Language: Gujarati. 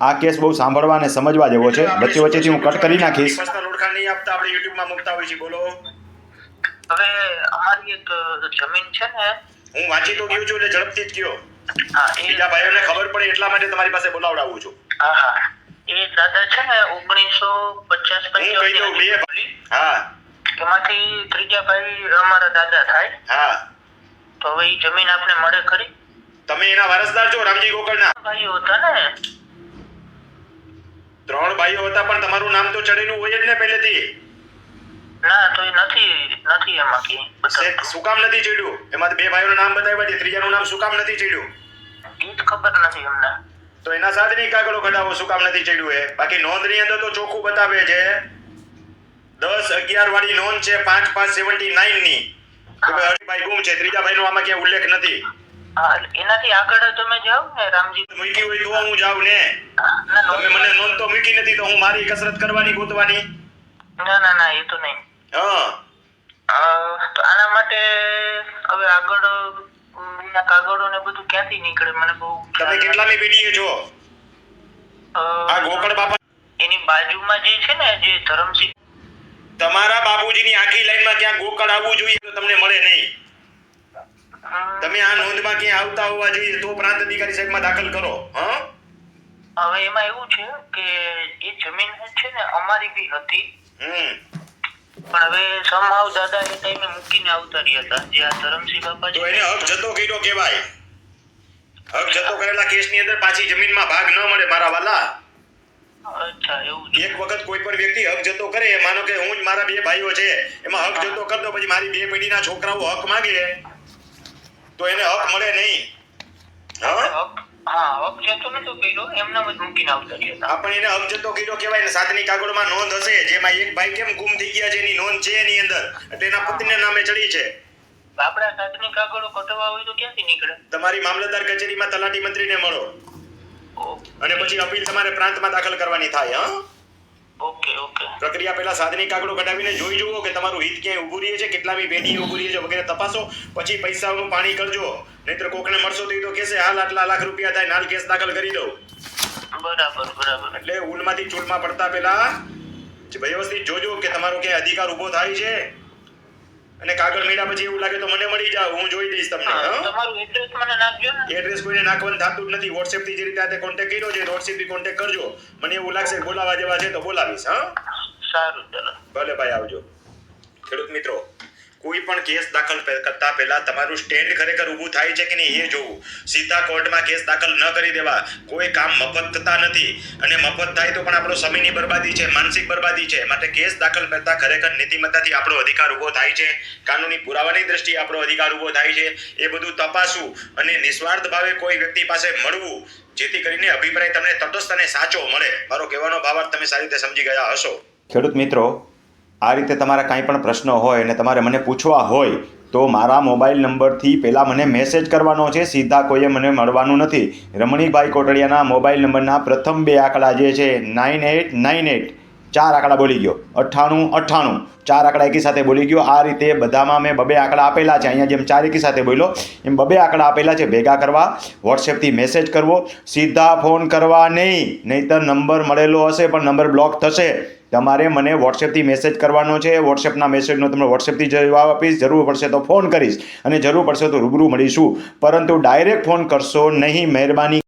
આ કેસ બહુ સાંભળવા અને સમજવા જેવો છે. વચ્ચે વચ્ચેથી હું કટ કરી નાખીશ. નહીં આપતા આપણે યુટ્યુબમાં મૂકતા હોઈએ છીએ. બોલો. હવે અમારી એક જમીન છે ને હું વાંચી તો ગયો છું એટલે ઝડપથી જ કયો. હા બીજા ભાઈઓને ખબર પડે એટલા માટે તમારી પાસે બોલાવડાવું છું. હા હા. એ દાદા છે ને ઓગણીસો પચાસ હું બે હા. એમાંથી ત્રીજા ભાઈ અમારા દાદા થાય. હા. તો હવે એ જમીન આપને મળે ખરી? તમે એના વારસદાર છો રામજી ગોકળના? ભાઈઓ હતા ને. ત્રણ ભાઈઓ હતા પણ તમારું નામ તો ચડેલું હોય જ ને પહેલેથી. ના તો એ નથી નથી એમાં કે શું કામ નથી ચડ્યું? એમાં બે ભાઈઓનું નામ બતાવ્યા છે ત્રીજાનું નામ શું કામ નથી ચડ્યું? ગીત ખબર નથી અમને. તો એના સાથની કાગળો કઢાવો શું કામ નથી ચડ્યું એ? બાકી નોંધની અંદર તો ચોખ્ખું બતાવે છે. દસ અગિયાર વાળી નોંધ છે પાંચ પાંચ સેવન્ટી નાઇનની ભાઈ ગુમ છે ત્રીજા ભાઈ નો આમાં ક્યાંય ઉલ્લેખ નથી. એનાથી આગળ તમે જાવ ને રામજી. મૂકી હોય તો હું જાવ ને. તમે મને નોંધ- તો મૂકી નથી તો હું મારી કસરત કરવાની ગોતવાની? ના ના ના એ તો નહીં. હા. તો આના માટે હવે આગળ ના કાગળો ને બધું ક્યાંથી નીકળે? મને બહુ તમે કેટલામી પેઢીએ છો? આ ગોકળ બાપા એની બાજુમાં જે છે ને જે ધરમસિંહ તમારા બાબુજીની આખી લાઈનમાં ક્યાં ગોકળ આવવું જોઈએ તો તમને મળે નહીં. તમે આ નોંધમાં ક્યાં આવતા હોવા જોઈએ તો પ્રાંત અધિકારી સાહેબમાં દાખલ કરો હા? હવે એમાં એવું છે કે એ જમીન છે ને અમારી બી હતી. હમ. પણ હવે સમાવ દાદા એ ટાઈમે મૂકીને આવતા રહ્યા હતા. જે આ ધરમસિંહ બાપા છે એને હક જતો કર્યો કહેવાય. હક જતો કરેલા કેસની અંદર પાછી જમીનમાં ભાગ ન મળે મારા વાલા. અચ્છા એવું એક વખત કોઈ પણ વ્યક્તિ હક જતો કરે માનો કે હું જ મારા બે ભાઈઓ છે એમાં હક જતો કરતો પછી મારી બે પેઢીના છોકરાઓ હક માંગે. તો એને હક મળે નહીં. આપણ એને હક જતો કર્યો કહેવાય ને સાતની કાગળમાં નોંધ હશે. જેમાં એક ભાઈ કેમ ગુમ થઈ ગયા છે એની નોંધ છે એની અંદર. એટલે એના નામે ચડી છે. આપણા સાતની કાગળો કટવા હોય તો ક્યાંથી નીકળે? તમારી મામલતદાર કચેરીમાં તલાટી મંત્રીને મળો. અને પછી અપીલ તમારે પ્રાંતમાં દાખલ કરવાની થાય હા? Okay okay. પ્રક્રિયા પહેલા સાધની કાગળો કઢાવીને જોઈ જુઓ કે તમારું હિત ક્યાંય ઊભું રહે છે કેટલામી પેઢી ઊભું રહે છે વગેરે તપાસો. પછી પૈસાનું પાણી કરજો. નહીતર કોકને મળશો તો એ તો કહેશે હાલ આટલા લાખ રૂપિયા થાય નાલ કેસ દાખલ કરી દઉં. બરાબર બરાબર. એટલે ઉલમાંથી ચૂલમાં પડતા પહેલા જ વ્યવસ્થિત જોજો કે તમારો ક્યાંય અધિકાર ઊભો થાય છે. અને કાગળ મેળા પછી એવું લાગે તો મને મળી જાવ હું જોઈ દઈશ તમને તમારું એડ્રેસ મને નાખજો ને. એડ્રેસ કોઈને નાખવાનું થતું જ નથી. WhatsApp થી જે રીતે આતે કોન્ટેક્ટ કર્યો છે WhatsApp થી કોન્ટેક્ટ કરજો. મને એવું લાગશે બોલાવા જેવા છે તો બોલાવીશ હા? સારું ચલો. ભલે ભાઈ આવજો. ખેડૂત મિત્રો કોઈ પણ કેસ દાખલ કરતા પહેલા તમારું સ્ટેન્ડ ખરેખર ઊભું થાય છે કે નહીં એ જોવું. સીધા કોર્ટમાં કેસ દાખલ ન કરી દેવા. કોઈ કામ મફત થતા નથી. અને મફત થાય તો પણ આપણો સમયની બરબાદી છે, માનસિક બરબાદી છે. માટે કેસ દાખલ કરતા ખરેખર નીતિમત્તાથી આપણો અધિકાર ઊભો થાય છે. કાનૂની પુરાવાની દ્રષ્ટિએ આપણો અધિકાર ઊભો થાય છે. એ બધું તપાસવું અને નિસ્વાર્થ ભાવે કોઈ વ્યક્તિ પાસે મળવું, જેથી કરીને અભિપ્રાય તમને તટસ્થ અને સાચો મળે. મારો કહેવાનો ભાવાર્થ તમે સારી રીતે સમજી ગયા હશો. ખેડૂત મિત્રો આ રીતે તમારા કાંઈ પણ પ્રશ્ન હોય અને તમારે મને પૂછવા હોય, તો મારા મોબાઈલ નંબરથી પહેલાં મને મેસેજ કરવાનો છે. સીધા કોઈએ મને મળવાનું નથી. રમણીકભાઈ કોટડિયાના મોબાઈલ નંબરના પ્રથમ બે આંકડા જે છે નાઇન એટ નાઇન એટ ચાર આંકડા બોલી ગયો. અઠ્ઠાણું અઠ્ઠાણું. ચાર આંકડા એકી સાથે બોલી ગયો. આ રીતે બધામાં મેં બબે આંકડા આપેલા છે. અહીંયા જેમ ચાર એકી સાથે બોલ્યો, એમ બબે આંકડા આપેલા છે. ભેગા કરવા, વોટ્સએપથી મેસેજ કરવો, સીધા ફોન કરવા નહીં. નહીંતર નંબર મળેલો હશે પણ નંબર બ્લોક થશે. તમારે મને વોટ્સએપથી મેસેજ કરવાનો છે. વોટ્સએપના મેસેજનો તમને વોટ્સએપથી જવાબ આપીશ. જરૂર પડશે તો ફોન કરીશ. અને જરૂર પડશે તો રૂબરૂ મળીશું. પરંતુ ડાયરેક્ટ ફોન કરશો નહીં. મહેરબાની